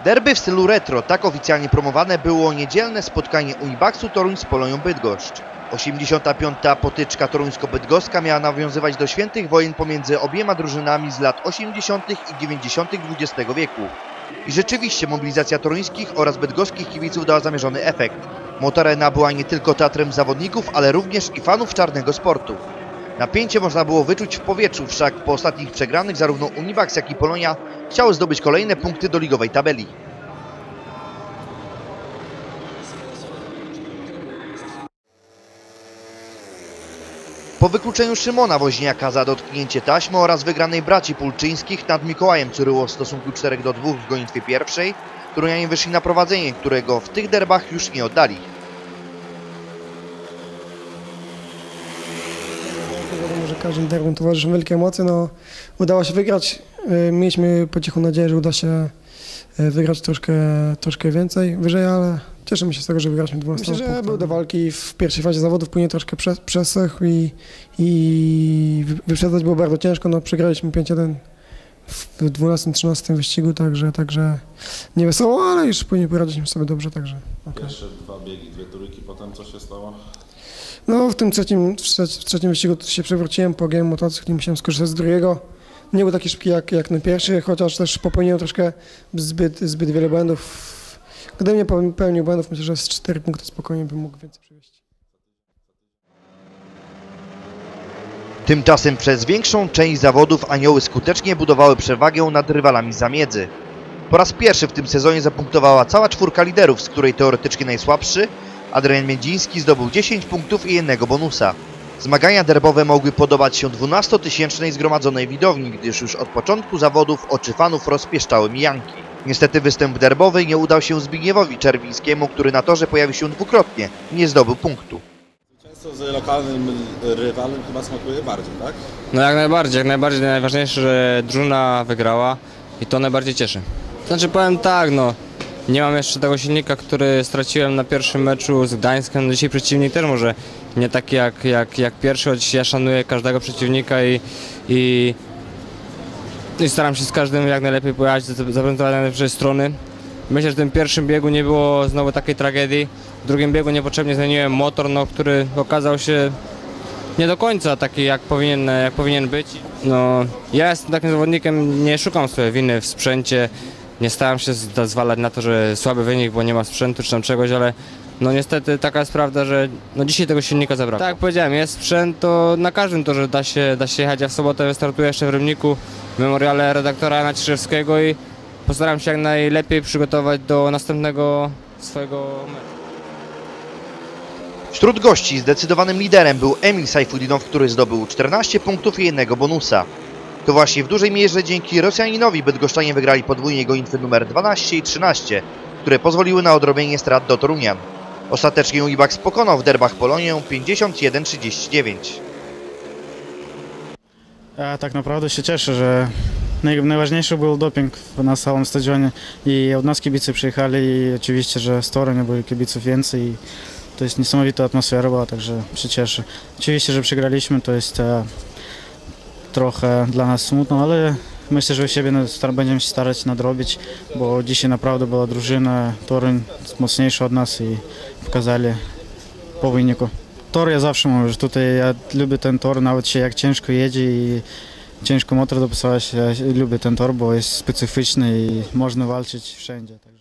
Derby w stylu retro, tak oficjalnie promowane było niedzielne spotkanie Unibaxu Toruń z Polonią Bydgoszcz. 85. potyczka toruńsko-bydgoska miała nawiązywać do świętych wojen pomiędzy obiema drużynami z lat 80. i 90. XX wieku. I rzeczywiście mobilizacja toruńskich oraz bydgoskich kibiców dała zamierzony efekt. Motorena była nie tylko teatrem zawodników, ale również i fanów czarnego sportu. Napięcie można było wyczuć w powietrzu, wszak po ostatnich przegranych zarówno Univax, jak i Polonia chciały zdobyć kolejne punkty do ligowej tabeli. Po wykluczeniu Szymona Woźniaka za dotknięcie taśmy oraz wygranej braci Pulczyńskich nad Mikołajem Curyło w stosunku 4 do 2 w gonitwie pierwszej, Turunianie wyszli na prowadzenie, którego w tych derbach już nie oddali. Wiadomo, że każdym derbem towarzyszą wielkie emocje. No, udało się wygrać. Y, Mieliśmy po cichu nadzieję, że uda się y, wygrać troszkę, troszkę więcej, wyżej, ale cieszymy się z tego, że wygraliśmy 12 Myślę, że był do walki w pierwszej fazie zawodów, później troszkę prze- przesechł i, i wy- wyprzedzać było bardzo ciężko. No, przegraliśmy 5-1 w 12-13 wyścigu, także, także nie wesoło, ale już później poradziliśmy sobie dobrze, także okej. Pierwsze dwa biegi, dwie trójki, potem co się stało? No w tym trzecim, w trzec- w trzecim wyścigu się przewróciłem po game motocykl i musiałem skorzystać z drugiego. Nie był taki szybki jak, jak na pierwszy, chociaż też popełniłem troszkę zbyt, zbyt wiele błędów. Gdybym nie popełnił błędów, myślę, że z 4 punkty spokojnie bym mógł więcej przywieźć. Tymczasem przez większą część zawodów anioły skutecznie budowały przewagę nad rywalami zamiedzy. Po raz pierwszy w tym sezonie zapunktowała cała czwórka liderów, z której teoretycznie najsłabszy, Adrian Miedziński zdobył 10 punktów i jednego bonusa. Zmagania derbowe mogły podobać się 12-tysięcznej zgromadzonej widowni, gdyż już od początku zawodów oczy fanów rozpieszczały mijanki. Niestety występ derbowy nie udał się Zbigniewowi Czerwińskiemu, który na torze pojawił się dwukrotnie i nie zdobył punktu. Często z lokalnym rywalem chyba smakuje bardziej, tak? No jak najbardziej, jak najbardziej najważniejsze, że drużyna wygrała i to najbardziej cieszy. Znaczy powiem tak, no nie mam jeszcze tego silnika, który straciłem na pierwszym meczu z Gdańskiem. No dzisiaj przeciwnik też może nie taki jak, jak, jak pierwszy, choć ja szanuję każdego przeciwnika i, i, i staram się z każdym jak najlepiej pojechać, za- zaprezentować najlepsze strony. Myślę, że w tym pierwszym biegu nie było znowu takiej tragedii. W drugim biegu niepotrzebnie zmieniłem motor, no, który okazał się nie do końca taki jak powinien, jak powinien być. No, ja jestem takim zawodnikiem, nie szukam sobie winy w sprzęcie, nie staram się zwalać na to, że słaby wynik, bo nie ma sprzętu czy tam czegoś, ale no niestety taka jest prawda, że no dzisiaj tego silnika zabrakło. Tak jak powiedziałem, jest sprzęt, to na każdym torze da się, da się jechać. Ja w sobotę startuję jeszcze w Rybniku w memoriale redaktora Jana Ciszewskiego i postaram się jak najlepiej przygotować do następnego swojego meczu. Wśród gości zdecydowanym liderem był Emil Sajfudinow, który zdobył 14 punktów i jednego bonusa. To właśnie w dużej mierze dzięki Rosjaninowi Bydgoszczanie wygrali podwójnie gonitwy numer 12 i 13, które pozwoliły na odrobienie strat do Torunian. Ostatecznie Unibax pokonał w derbach Polonię 51-39. Ja tak naprawdę się cieszę, że naj, najważniejszy był doping na całym stadionie i od nas kibice przyjechali i oczywiście, że z Torunia byli kibiców więcej i to jest niesamowita atmosfera była, także się cieszę. Oczywiście, że przegraliśmy, to jest e, trochę dla nas smutno, ale myślę, że u siebie będziemy się starać nadrobić, bo dzisiaj naprawdę była drużyna Toruń mocniejsza od nas i pokazali po wyniku. Tor ja zawsze mówię, że tutaj ja lubię ten tor, nawet się jak ciężko jedzie i ciężko motor dopasować, ja lubię ten tor, bo jest specyficzny i można walczyć wszędzie. Tak.